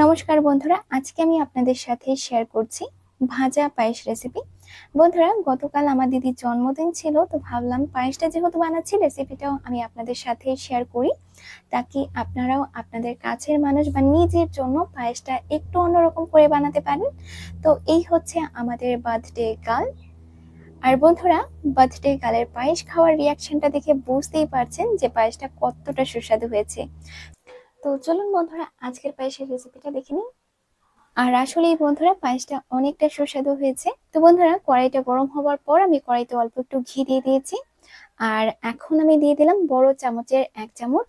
নমস্কার বন্ধুরা, আজকে আমি আপনাদের সাথে শেয়ার করছি ভাজা পায়েস রেসিপি বন্ধুরা, গতকাল আমার দিদির জন্মদিন ছিল, তো ভাবলাম পায়েসটা যেহেতু বানাচ্ছি রেসিপিটাও আমি আপনাদের সাথে শেয়ার করি। তাকে আপনারাও আপনাদের কাছের মানুষ বা নিজের জন্য পায়েসটা একটু অন্যরকম করে বানাতে পারেন। তো এই হচ্ছে আমাদের বার্থডে গার্ল আর বন্ধুরা বার্থডে গালের পায়েস খাওয়ার রিয়াকশনটা দেখে বুঝতেই পারছেন যে পায়েসটা কতটা সুস্বাদু হয়েছে। তো চলুন বন্ধুরা, আজকের পায়েসের রেসিপিটা দেখে নিই। আর আসলে এই বন্ধুরা, পায়েসটা অনেকটা সুস্বাদু হয়েছে। তো বন্ধুরা, কড়াইটা গরম হওয়ার পর আমি কড়াইতে অল্প একটু ঘি দিয়ে দিয়েছি। আর এখন আমি দিয়ে দিলাম বড় চামচের এক চামচ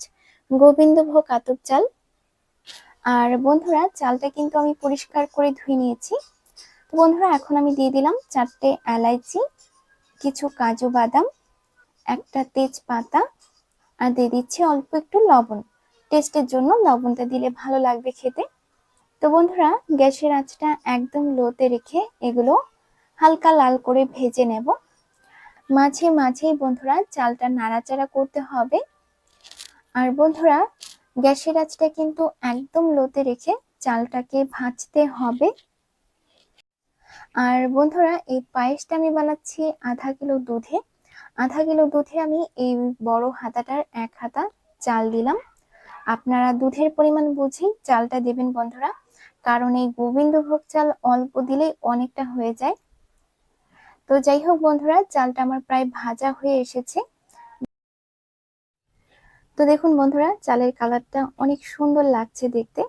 গোবিন্দভোগ আতপ চাল। আর বন্ধুরা, চালটা কিন্তু আমি পরিষ্কার করে ধুয়ে নিয়েছি। তো বন্ধুরা, এখন আমি দিয়ে দিলাম চারটে এলাইচি, কিছু কাজু বাদাম, একটা তেজপাতা, আর দিয়ে দিচ্ছি অল্প একটু লবণ। টেস্টের জন্য লবণটা দিলে ভালো লাগবে খেতে। তো বন্ধুরা, গ্যাসের আঁচটা একদম লোতে রেখে এগুলো হালকা লাল করে ভেজে নেব। মাঝে মাঝেই বন্ধুরা, চালটা নাড়াচাড়া করতে হবে। আর বন্ধুরা, গ্যাসের আঁচটা কিন্তু একদম লোতে রেখে চালটাকে ভাজতে হবে। আর বন্ধুরা, এই পায়েসটা আমি বানাচ্ছি আধা কিলো দুধে। আধা কিলো দুধে আমি এই বড় হাতাটার এক হাতা চাল দিলাম। আপনারা দুধের পরিমাণ বুঝেই চালটা দেবেন, বন্ধুরা। কারণ এই গোবিন্দভোগ চাল অল্প দিলেই অনেকটা হয়ে যায়। তো যাই হোক, বন্ধুরা, চালটা আমার প্রায় ভাজা হয়ে এসেছে। তো দেখুন, বন্ধুরা, চালের কালারটা অনেক সুন্দর লাগছে দেখতে।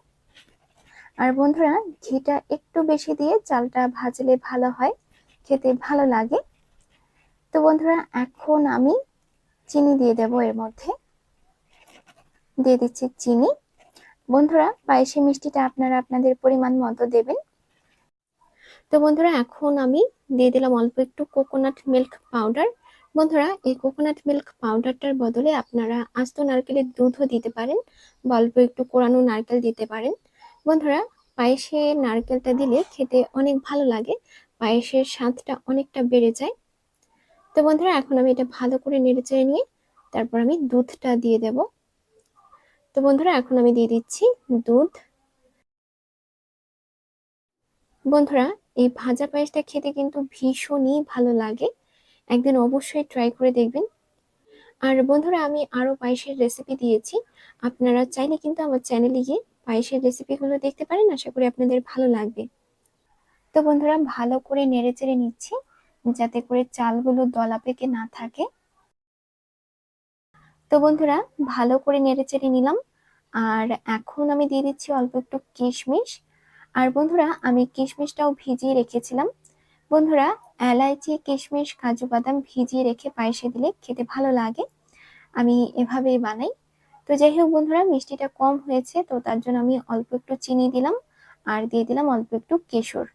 আর বন্ধুরা, ঘিটা একটু বেশি দিয়ে চালটা ভাজলে ভালো হয়, খেতে ভালো লাগে। তো বন্ধুরা, এখন আমি চিনি দিয়ে দেব এর মধ্যে। দিয়ে দিচ্ছি চিনি। বন্ধুরা পায়েসে মিষ্টিটা আপনারা আপনাদের পরিমাণ মতো দেবেন। তো বন্ধুরা, এখন আমি দিয়ে দিলাম অল্প একটু কোকোনাট মিল্ক পাউডার বন্ধুরা, এই কোকোনাট মিল্ক পাউডারটার বদলে আপনারা আস্ত নারকেলের দুধও দিতে পারেন বা অল্প একটু কোরানো নারকেল দিতে পারেন। বন্ধুরা, পায়েসে নারকেলটা দিলে খেতে অনেক ভালো লাগে, পায়েসের স্বাদটা অনেকটা বেড়ে যায়। তো বন্ধুরা, এখন আমি এটা ভালো করে নেড়ে চেড়ে নিয়ে তারপর আমি দুধটা দিয়ে দেবো। তো বন্ধুরা, এখন আমি দিয়ে দিচ্ছি দুধ। বন্ধুরা, এই ভাজা পায়েসটা খেতে কিন্তু ভীষণই ভালো লাগে। একদিন অবশ্যই ট্রাই করে দেখবেন। আর বন্ধুরা, আমি আরও পায়েসের রেসিপি দিয়েছি। আপনারা চাইলে কিন্তু আমার চ্যানেলে গিয়ে পায়েসের রেসিপিগুলো দেখতে পারেন। আশা করি আপনাদের ভালো লাগবে। তো বন্ধুরা, ভালো করে নেড়ে চেড়ে নিচ্ছি। যাতে করে চালগুলো দলা পেকে না থাকে। তো বন্ধুরা, ভালো করে নেড়ে চেড়ে নিলাম। আর এখন আমি দিয়ে দিচ্ছি অল্প একটু কিশমিশ। আর বন্ধুরা, আমি কিশমিশটাও ভিজিয়ে রেখেছিলাম। বন্ধুরা, এলাইচি, কিশমিশ, কাজু বাদাম ভিজিয়ে রেখে পায়েসে দিলে খেতে ভালো লাগে। আমি এভাবেই বানাই। তো যাই হোক বন্ধুরা, মিষ্টিটা কম হয়েছে, তো তার জন্য আমি অল্প একটু চিনি দিলাম। আর দিয়ে দিলাম অল্প একটু কেশর।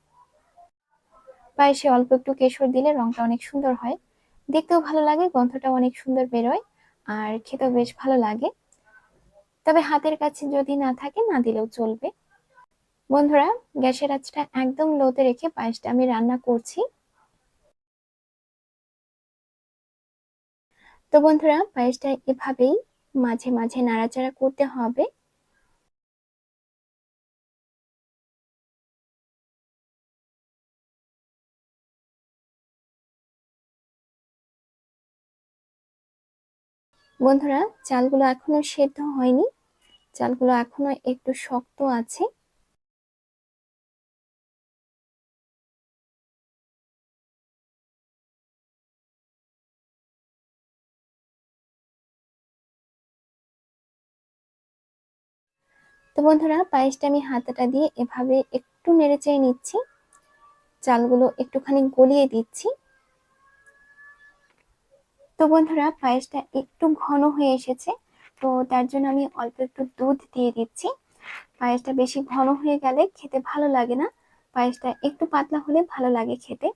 পায়েসে অল্প একটু কেশর দিলে রংটা অনেক সুন্দর হয়। দেখতেও ভালো লাগে, গন্ধটাও অনেক সুন্দর বেরোয়। আর খেতে বেশ ভালো লাগে। তবে হাতের কাছে যদি না থাকে, না দিলেও চলবে। বন্ধুরা, গ্যাসের আঁচটা একদম লোতে রেখে পায়েসটা আমি রান্না করছি। তো বন্ধুরা, পায়েসটা এভাবেই মাঝে মাঝে নাড়াচাড়া করতে হবে। বন্ধুরা, চালগুলো এখনও সেদ্ধ হয়নি। চালগুলো এখনও একটু শক্ত আছে। তো বন্ধুরা, পায়েসটা আমি হাতাটা দিয়ে এভাবে একটু নেড়ে চেয়ে নিচ্ছি। চালগুলো একটুখানি গলিয়ে দিচ্ছি। তো বন্ধুরা, পায়েসটা একটু ঘন হয়ে এসেছে, তো তার জন্য আমি অল্প একটু দুধ দিয়ে দিচ্ছি। পায়েসটা বেশি ঘন হয়ে গেলে খেতে ভালো লাগে না। পায়েসটা একটু পাতলা হলে ভালো লাগে খেতে।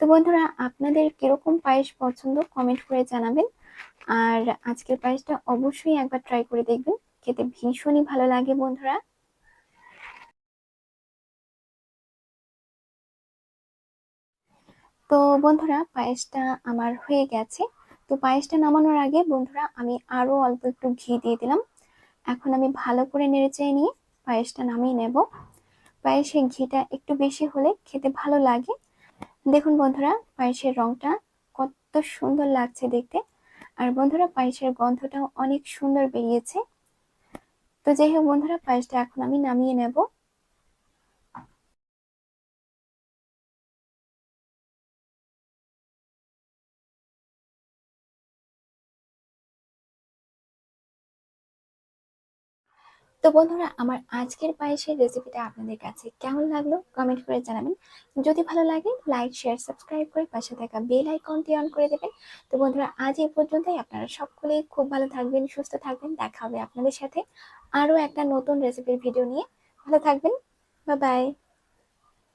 তো বন্ধুরা, আপনাদের কীরকম পায়েস পছন্দ কমেন্ট করে জানাবেন। আর আজকের পায়েসটা অবশ্যই একবার ট্রাই করে দেখবেন। খেতে ভীষণই ভালো লাগে বন্ধুরা। তো বন্ধুরা পায়েসটা আমার হয়ে গেছে। তো পায়েসটা নামানোর আগে বন্ধুরা আমি আরও অল্প একটু ঘি দিয়ে দিলাম। এখন আমি ভালো করে নেড়ে চেয়ে নিয়ে পায়েসটা নামিয়ে নেব। পায়েসের ঘিটা একটু বেশি হলে খেতে ভালো লাগে। দেখুন বন্ধুরা, পায়েসের রংটা কত সুন্দর লাগছে দেখতে। আর বন্ধুরা, পায়েসের গন্ধটাও অনেক সুন্দর বেরিয়েছে। তো যাই হোক বন্ধুরা, পায়েসটা এখন আমি নামিয়ে নেব। তো বন্ধুরা, আমার আজকের পায়েসের রেসিপিটা আপনাদের কাছে কেমন লাগল কমেন্ট করে জানাবেন। যদি ভালো লাগে লাইক শেয়ার সাবস্ক্রাইব করে পাশে থাকা বেল আইকনটি অন করে দেবেন। তো বন্ধুরা, আজ এই পর্যন্তই। আপনারা সকলেই খুব ভালো থাকবেন, সুস্থ থাকবেন। দেখা হবে আপনাদের সাথে আরও একটা নতুন রেসিপির ভিডিও নিয়ে। ভালো থাকবেন। বা বাই